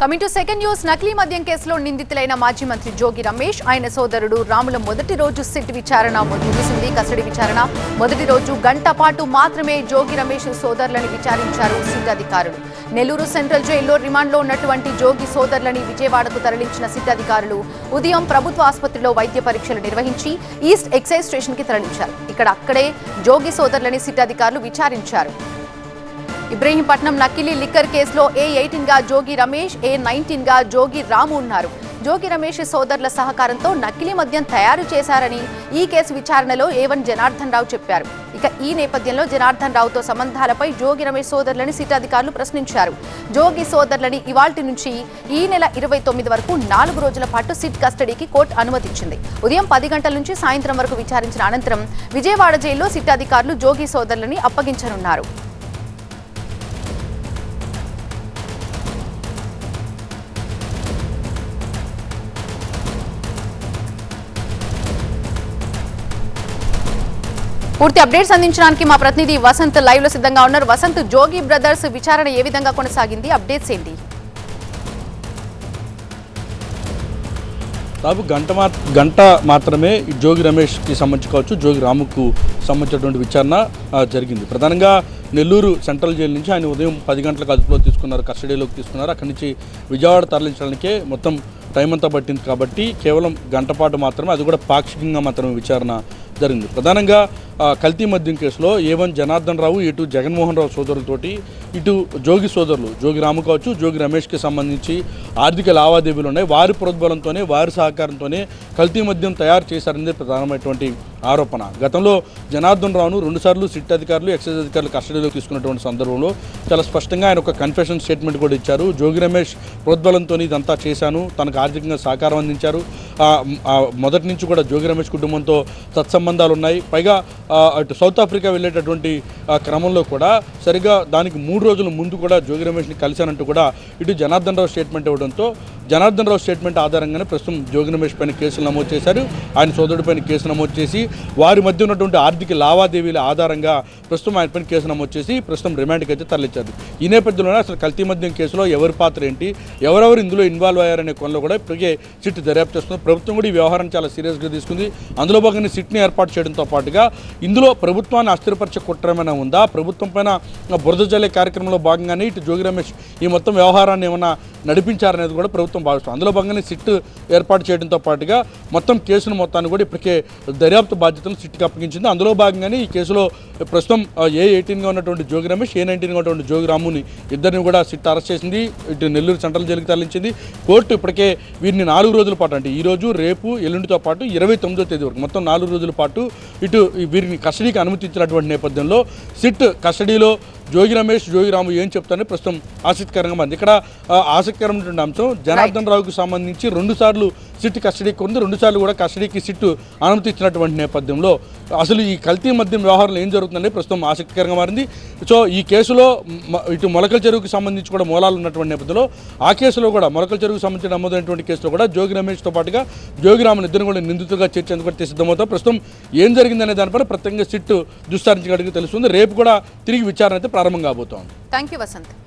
Coming to second news నకిలీ మద్యం కేసులో నిందితులైన మాజీ మంత్రి జోగి రమేష్ ఆయన సోదరుడు రాముల మొదటి రోజు సిట్ విచారణ ముగిసింది. కస్టడీ విచారణ మొదటి రోజు గంట పాటు మాత్రమే జోగి రమేష్ సోదరులని విచారించారు సిట్ అధికారులు. నెల్లూరు సెంట్రల్ జైల్లో రిమాండ్లో ఉన్నటువంటి జోగి సోదరులని విజయవాడకు తరలించిన సిట్ అధికారులు ఉదయం ప్రభుత్వ ఆసుపత్రిలో వైద్య పరీక్షలు నిర్వహించి ఈస్ట్ ఎక్సైజ్ స్టేషన్కి తరలించారు. ఇక్కడ అక్కడే జోగి సోదరులని సిట్ అధికారులు విచారించారు. ఇబ్రహీంపట్నం నకిలీ లిక్కర్ కేసులో ఏ ఎయిటీన్గా జోగి రమేష్ ఏ నైన్టీన్గా జోగి రాము ఉన్నారు. జోగి రమేష్ సోదరుల సహకారంతో నకిలీ మద్యం తయారు చేశారని ఈ కేసు విచారణలో ఏవన్ జనార్దన్ రావు చెప్పారు. ఇక ఈ నేపథ్యంలో జనార్దన్ రావుతో సంబంధాలపై జోగి రమేష్ సోదరులని సిట్ అధికారులు ప్రశ్నించారు. జోగి సోదరులని ఇవాల్టి నుంచి ఈ నెల ఇరవై తొమ్మిది వరకు నాలుగు రోజుల పాటు సిట్ కస్టడీకి కోర్టు అనుమతించింది ఉదయం పది గంటల నుంచి సాయంత్రం వరకు విచారించిన అనంతరం విజయవాడ జైల్లో సిట్ అధికారులు జోగి సోదరులని అప్పగించనున్నారు. పూర్తి అప్డేట్స్ అందించడానికి మా ప్రతినిధి వసంత్ లైవ్లో సిద్ధంగా ఉన్నారు. వసంత్ జోగి బ్రదర్స్ విచారణ ఏ విధంగా కొనసాగింది? అప్డేట్స్ ఏంటి? దాదాపు గంట మా గంట మాత్రమే జోగి రమేష్కి సంబంధించి కావచ్చు జోగి రాముకు సంబంధించినటువంటి విచారణ జరిగింది. ప్రధానంగా నెల్లూరు సెంట్రల్ జైలు నుంచి ఆయన ఉదయం పది గంటలకు అదుపులో తీసుకున్నారు కస్టడీలోకి తీసుకున్నారు. అక్కడి నుంచి విజయవాడ తరలించడానికే మొత్తం టైం అంతా పట్టింది కాబట్టి కేవలం గంట పాటు మాత్రమే అది కూడా పాక్షికంగా మాత్రమే విచారణ జరిగింది. ప్రధానంగా కల్తీ మద్యం కేసులో ఏ వన్ జనార్దన్ రావు ఇటు జగన్మోహన్ రావు సోదరులతోటి ఇటు జోగి సోదరులు జోగి రాము కావచ్చు జోగి రమేష్కి సంబంధించి ఆర్థిక లావాదేవీలు ఉన్నాయి. వారి ప్రోద్బలంతోనే వారి సహకారంతోనే కల్తీ మద్యం తయారు చేశారనేది ప్రధానమైనటువంటి ఆరోపణ. గతంలో జనార్దన్ రావును రెండుసార్లు సిట్ అధికారులు ఎక్సైజ్ అధికారులు కస్టడీలో తీసుకున్నటువంటి సందర్భంలో చాలా స్పష్టంగా ఆయన ఒక కన్ఫెషన్ స్టేట్మెంట్ కూడా ఇచ్చారు. జోగి రమేష్ ప్రోద్బలంతో ఇదంతా చేశాను తనకు ఆర్థికంగా సహకారం అందించారు. మొదటి నుంచి కూడా జోగి రమేష్ కుటుంబంతో సత్సంబంధాలు ఉన్నాయి. పైగా అటు సౌత్ ఆఫ్రికా వెళ్ళేటటువంటి క్రమంలో కూడా సరిగా దానికి మూడు రోజుల ముందు కూడా జోగి రమేష్ని కలిశానంటూ కూడా ఇటు జనార్దన్ రావు స్టేట్మెంట్ ఇవ్వడంతో జనార్దన్ రావు స్టేట్మెంట్ ఆధారంగానే ప్రస్తుతం జోగి రమేష్ పైన కేసులు నమోదు చేశారు. ఆయన సోదరుడి పైన కేసు నమోదు చేసి వారి మధ్య ఉన్నటువంటి ఆర్థిక లావాదేవీల ఆధారంగా ప్రస్తుతం ఆయన పైన కేసు నమోదు చేసి ప్రస్తుతం రిమాండ్కి అయితే తరలించారు. ఈ నేపథ్యంలోనే అసలు కల్తీ మద్యం కేసులో ఎవరి పాత్ర ఏంటి ఎవరెవరు ఇందులో ఇన్వాల్వ్ అయ్యారనే కొనలో కూడా ఇప్పటికే సిట్ దర్యాప్తు చేస్తుంది ప్రభుత్వం కూడా ఈ వ్యవహారం చాలా సీరియస్గా తీసుకుంది. అందులో భాగంగా సిట్ని ఏర్పాటు చేయడంతో పాటుగా ఇందులో ప్రభుత్వాన్ని అస్థిరపరిచే కుట్ర ఏమైనా ఉందా? ప్రభుత్వం పైన బురద జల్లే కార్యక్రమంలో భాగంగానే ఇటు జోగి రమేష్ ఈ మొత్తం వ్యవహారాన్ని ఏమైనా నడిపించారనేది కూడా ప్రభుత్వం భావిస్తుంది. అందులో భాగంగానే సిట్ ఏర్పాటు చేయడంతో పాటుగా మొత్తం కేసును మొత్తాన్ని కూడా ఇప్పటికే దర్యాప్తు బాధ్యతను సిట్కి అప్పగించింది. అందులో భాగంగానే ఈ కేసులో ప్రస్తుతం ఏ ఎయిటీన్గా ఉన్నటువంటి జోగి రమేష్ ఏ నైన్టీన్గా ఉన్నటువంటి జోగి రాముని ఇద్దరిని కూడా సిట్ అరెస్ట్ చేసింది. ఇటు నెల్లూరు సెంట్రల్ జైలుకి తరలించింది. కోర్టు ఇప్పటికే వీరిని నాలుగు రోజుల పాటు అంటే ఈ రోజు రేపు ఎల్లుండితో పాటు ఇరవై తొమ్మిదో తేదీ వరకు మొత్తం నాలుగు రోజుల పాటు ఇటు వీరిని కస్టడీకి అనుమతించినటువంటి నేపథ్యంలో సిట్ కస్టడీలో జోగి రమేష్ జోగి రాము ఏం చెప్తారని ప్రస్తుతం ఆసక్తికరంగా మంది ఇక్కడ ఆ, ఆసక్తికరమైనటువంటి అంశం. జనార్దన్ రావుకి సంబంధించి రెండు సార్లు సిట్ కస్టడీకి ఉంది రెండు సార్లు కూడా కస్టడీకి సిట్ అనుమతి ఇచ్చినటువంటి నేపథ్యంలో అసలు ఈ కల్తీ మద్యం వ్యవహారంలో ఏం జరుగుతుందని ప్రస్తుతం ఆసక్తికరంగా మారింది. సో ఈ కేసులో ఇటు మొలకల చెరువుకి సంబంధించి కూడా మూలాలు ఉన్నటువంటి నేపథ్యంలో ఆ కేసులో కూడా మొలకల చెరువుకు సంబంధించిన నమోదైనటువంటి కేసులో కూడా జోగి రమేష్తో పాటుగా జోగి రామన్ ఇద్దరు కూడా నిందితులుగా చేర్చేందుకు కూడా సిద్ధమవుతాం ప్రస్తుతం ఏం జరిగిందనే దానిపైన ప్రత్యేకంగా సిట్ దుస్తారించగలిగి తెలుస్తుంది. రేపు కూడా తిరిగి విచారణ అయితే ప్రారంభం కాబోతోంది. Thank you Vasant